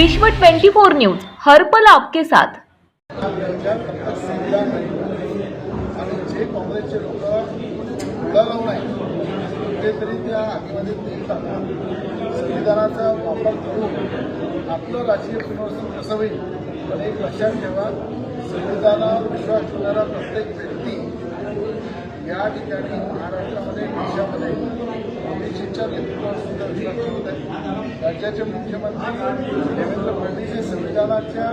विश्व 24 न्यूज हर पल आपके साथ. लोक कुठेतरी त्या आगीमध्ये तेल टाकून संविधानाचा वापर करून आपलं राजकीय पुनर्वसन कसं होईल पण एक लक्षात ठेवा संविधानावर विश्वास ठेवणारा प्रत्येक व्यक्ती या ठिकाणी महाराष्ट्रामध्ये देशामध्ये अमितजींच्या राज्याचे मुख्यमंत्री देवेंद्र फडणवीस हे संविधानाच्या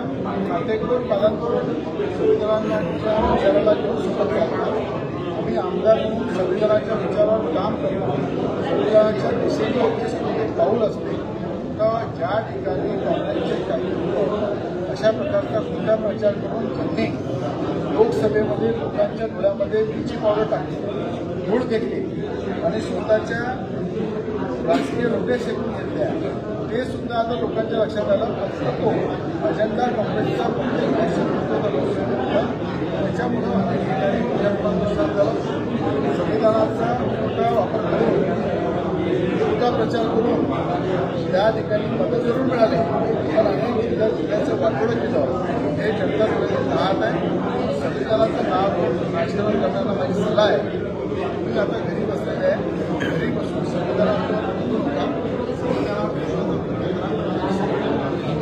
खातेकोर पालन करून संविधानाच्या विचाराला घेऊन सोबत आम्ही आमदार म्हणून संविधानाच्या विचारावर काम करतो. संविधानाच्या दिशेने आमचे पाऊल असते. का ज्या ठिकाणी काँग्रेसचे काही लोक अशा प्रकारचा खोटा प्रचार करून त्यांनी लोकसभेमध्ये लोकांच्या डोळ्यामध्ये ब्लिचिंग पावलं टाकली धूळ घेतली आणि स्वतःच्या राजकीय रोटे शेकून घेतल्या ते सुद्धा आता लोकांच्या लक्षात आलं नको अजेंडा काँग्रेसचा त्याच्यामुळं अनेक ठिकाणी नुकसान झालं संविधानाचा मोठा वापर करून खोटा प्रचार करून त्या ठिकाणी मतं जरूर मिळाले. पण अनेक जिल्ह्यात जिल्ह्याचं वाटोळं केलं. हे जनता पुढे राहत आहे. संविधानाचं नाव घेऊन करताना करण्याचा माझी सल्ला आहे. तुम्ही आता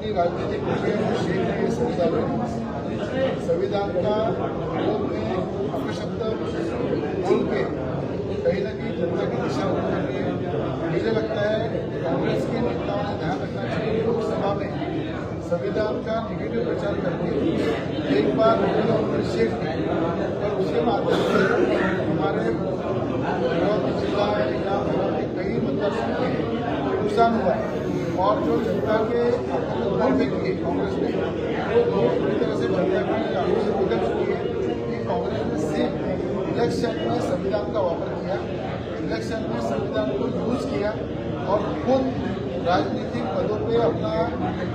अपनी राजनीतिक संविधान संविधान का विरोध में अपशब्द बोल के कहीं ना कहीं जनता की दिशा बदल रही है। मुझे लगता है कांग्रेस के नेताओं ने ध्यान रखना चाहिए लोकसभा में संविधान का निगेटिव प्रचार करके एक बार है और उसके माध्यम से हमारे जिला कई मतदार नुकसान हुआ है। और जो जनता के भी किए कांग्रेस ने वो पूरी तरह से जनता की चुकी है कि कांग्रेस ने सिर्फ़ इलेक्शन में संविधान का वापर किया, इलेक्शन में संविधान को यूज़ किया और खुद राजनीतिक पदों पे अपना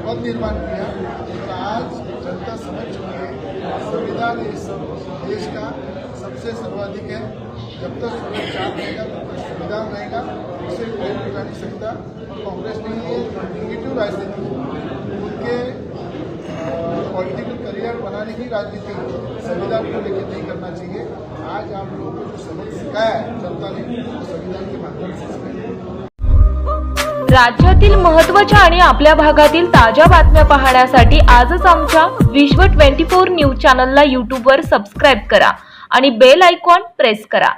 पद निर्माण किया। और आज जनता समझ चुकी है, संविधान इस देश का सबसे सर्वाधिक है। जब तक सूरज रहेगा, तब तक संविधान रहेगा, उसे कोई बिगा नहीं सकता। और कांग्रेस ने ये निगेटिव राजनीति उनके पॉलिटिकल करियर बनाने की राजनीति संविधान को लेकर नहीं करना चाहिए। आज आप लोगों को जो सबक सिखाया है जनता ने वो संविधान के माध्यम से सिखाया राज्यातील महत्त्वाच्या आणि आपल्या भागातील ताज्या बातम्या पाहण्यासाठी आजच आमच्या विश्व 24 न्यूज चॅनलला यूट्यूबवर सबस्क्राईब करा आणि बेल आयकॉन प्रेस करा.